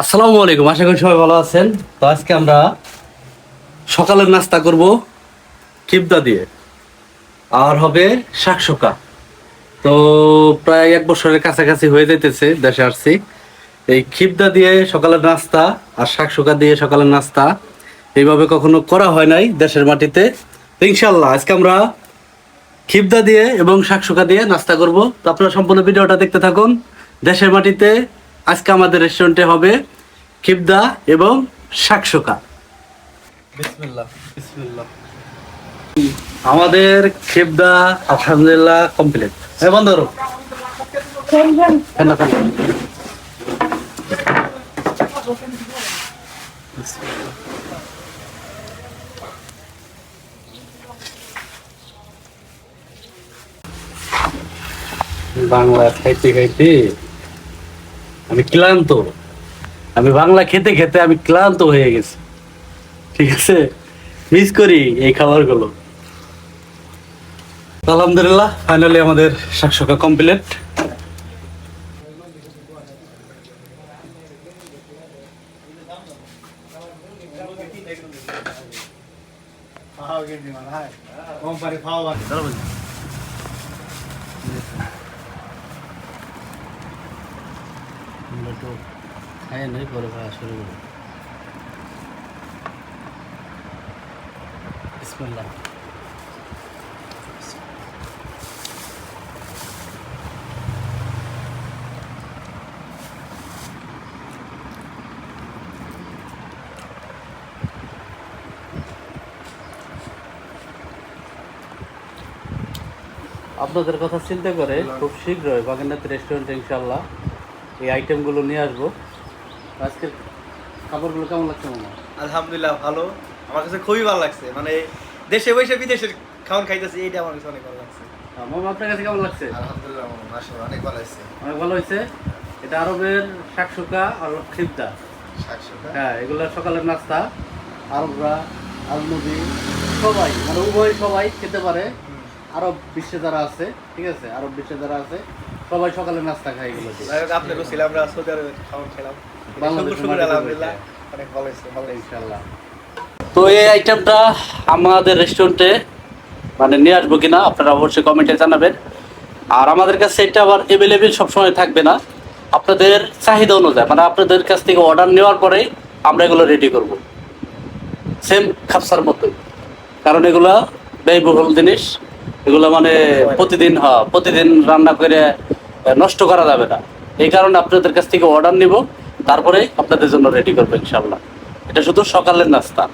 আসসালামু আলাইকুম, আশা করি সবাই ভালো আছেন। তো আজকে আমরা সকালের নাস্তা করব কিবদা দিয়ে, আর হবে শাকসোকা তো প্রায় এক বছরের কাছাকাছি হয়ে যাইতেছে, দেশে আসছি। এই খিবদা দিয়ে সকালের নাস্তা আর শাকসোকা দিয়ে সকালের নাস্তা এইভাবে কখনো করা হয় নাই দেশের মাটিতে। ইনশাল্লাহ আজকে আমরা খিবদা দিয়ে এবং শাকসোকা দিয়ে নাস্তা করব। তো আপনারা সম্পূর্ণ ভিডিওটা দেখতে থাকুন। দেশের মাটিতে আজকে আমাদের রেস্টুরেন্টে হবে খিবদা এবং বিসমিল্লাহ আমাদের খিবদা আলহামদুলিল্লাহ কমপ্লিট হ্যাঁ বন্ধ করো। না। বাংলা খাইতে খাইতে আমি ক্লান্ত। আমি বাংলা খেতে খেতে আমি ক্লান্ত হয়ে গেছি। ঠিক আছে? মিস করি এই খাবারগুলো। আলহামদুলিল্লাহ ফাইনালি আমাদের শাকসকা কমপ্লিট খাই নাই পরে ভাই শুরু করি বিসমিল্লাহ। আপনাদের কথা চিন্তা করে খুব শীঘ্রই বাগেরনাথ রেস্টুরেন্ট ইনশাল্লাহ এই আইটেমগুলো নিয়ে আসব। আজকের খাবারগুলো কেমন লাগছে মামা? আলহামদুলিল্লাহ ভালো। আমার কাছে খুবই ভালো লাগছে। মানে দেশে বসে বিদেশের খাওয়ান খাইতেছি এইটা আমার কাছে অনেক ভালো লাগছে। আহ, মামা আপনার কাছে কেমন লাগছে? আলহামদুলিল্লাহ মাশাআল্লাহ অনেক ভালো লাগছে অনেক ভালো হয়েছে। এটা আরবের শাকসুকা আর খিবদা। শাকসবজি হ্যাঁ এগুলো সকালের নাস্তা আরবরা আলমুদি সবাই মানে উভয় সবাই খেতে পারে। আরব বিশ্বে যারা আছে ঠিক আছে? আরব বিশ্বে যারা আছে সবাই সকালের নাস্তা খায় এগুলো দিয়ে। ছিলাম আমরা সৌদি আরবে খাওয়ান খেলাম। বাংলাদেশের শুকুর শুকুর মাটিতে আলহামদুলিল্লাহ। অনেক ভালো ভালো ইনশাল্লাহ তো এই আইটেমটা আমাদের রেস্টুরেন্টে মানে নিয়ে আসব কিনা আপনারা অবশ্যই কমেন্টে জানাবেন। আর আমাদের কাছে এটা আবার অ্যাভেলেবেল সবসময় থাকবে না। আপনাদের চাহিদা অনুযায়ী মানে আপনাদের কাছ থেকে অর্ডার নেওয়ার পরেই আমরা এগুলো রেডি করব। সেম খাপসার মতোই। কারণ এগুলো ব্যয়বহুল জিনিস। এগুলো মানে প্রতিদিন হ্যাঁ প্রতিদিন রান্না করে নষ্ট করা যাবে না। এই কারণে আপনাদের কাছ থেকে অর্ডার নিব, তারপরে আপনাদের জন্য রেডি করব ইনশাল্লাহ এটা শুধু সকালের নাস্তা।